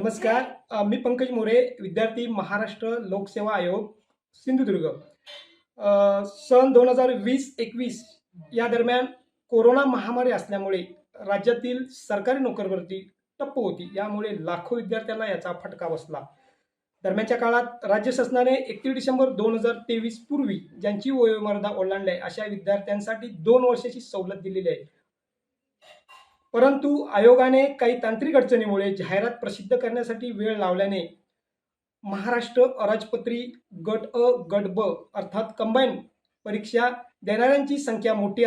नमस्कार. मी पंकज मोरे विद्यार्थी महाराष्ट्र लोकसेवा आयोग सिंधुदुर्ग. सन दोन हजार वीस एकवीस या दरम्यान कोरोना महामारी असल्यामुळे राज्यातील सरकारी नोकरभरती टप्प होती. यामुळे लाखो विद्यार्थ्यांना याचा फटका बसला. दरम्यानच्या काळात राज्य शासनाने एकतीस डिसेंबर दोन हजार तेवीस पूर्वी ज्यांची वयोमर्यादा ओलांडली आहे अशा विद्यार्थ्यांसाठी दोन वर्षाची सवलत दिलेली आहे. परंतु आयोगाने काही तांत्रिक अडचणीमुळे जाहिरात प्रसिद्ध करण्यासाठी वेळ लावल्याने महाराष्ट्र अराजपत्री गट अ गट ब अर्थात कंबाईन परीक्षा देणाऱ्यांची संख्या मोठी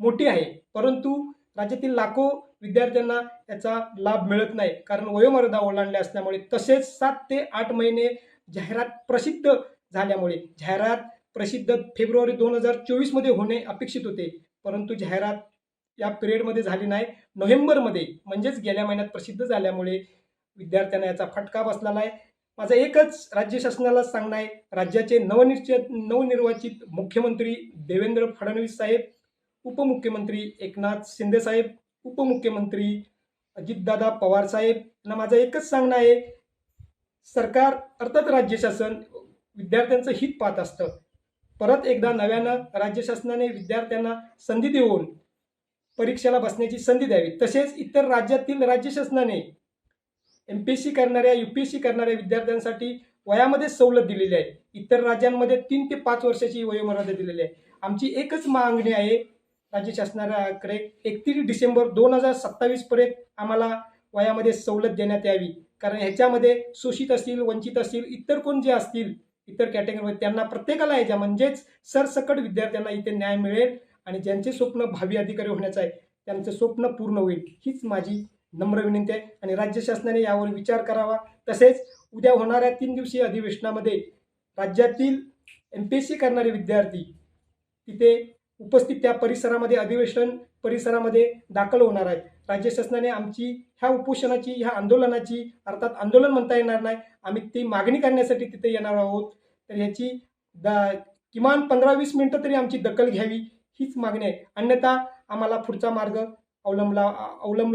मोठी आहे. परंतु राज्यातील लाखो विद्यार्थ्यांना याचा लाभ मिळत नाही. कारण वयोमर्यादा ओलांडल्या असल्यामुळे तसेच सात ते आठ महिने जाहिरात प्रसिद्ध झाल्यामुळे जाहिरात प्रसिद्ध फेब्रुवारी दोन हजार चोवीसमध्ये होणे अपेक्षित होते. परंतु जाहिरात या पिरियडमध्ये झाली नाही. नोव्हेंबरमध्ये म्हणजेच गेल्या महिन्यात प्रसिद्ध झाल्यामुळे विद्यार्थ्यांना याचा फटका बसलेला आहे माझं एकच राज्य शासनाला सांगणं आहे राज्याचे नवनिश्चित नवनिर्वाचित मुख्यमंत्री देवेंद्र फडणवीस साहेब उपमुख्यमंत्री एकनाथ शिंदे साहेब उपमुख्यमंत्री अजितदादा पवार साहेब यांना माझं एकच सांगणं आहे सरकार अर्थात राज्य शासन विद्यार्थ्यांचं हित पाहत असतं. परत एकदा नव्यानं राज्य शासनाने विद्यार्थ्यांना संधी देऊन परीक्षेला बसण्याची संधी द्यावी. तसेच इतर राज्यातील राज्य शासनाने एम पी एस सी करणाऱ्या यू पी एस सी करणाऱ्या विद्यार्थ्यांसाठी वयामध्ये सवलत दिलेली आहे. इतर राज्यांमध्ये तीन ते पाच वर्षाची वयोमर्यादा दिलेली आहे. आमची एकच मागणी आहे राज्य शासनाकडे एकतीस डिसेंबर दोन हजार सत्तावीसपर्यंत आम्हाला वयामध्ये सवलत देण्यात यावी. कारण ह्याच्यामध्ये शोषित असतील वंचित असतील इतर कोण जे असतील इतर कॅटेगरीमध्ये त्यांना प्रत्येकाला याच्या म्हणजेच सरसकट विद्यार्थ्यांना इथे न्याय मिळेल. आणि ज्यांचे स्वप्न भावी अधिकारी होण्याचं आहे त्यांचं स्वप्न पूर्ण होईल हीच माझी नम्र विनंती आहे. आणि राज्य शासनाने यावर विचार करावा. तसेच उद्या होणाऱ्या तीन दिवसीय अधिवेशनामध्ये राज्यातील एम पी एस सी करणारे विद्यार्थी तिथे उपस्थित त्या परिसरामध्ये अधिवेशन परिसरामध्ये दाखल होणार आहेत. राज्य शासनाने आमची ह्या उपोषणाची ह्या आंदोलनाची अर्थात आंदोलन म्हणता येणार नाही. आम्ही ती मागणी करण्यासाठी तिथे येणार आहोत. तर ह्याची द किमान पंधरा वीस मिनटं तरी आमची दखल घ्यावी. हीच मागणी आहे. अन्यथा आम्हाला पुढचा मार्ग अवलंबला अवलंब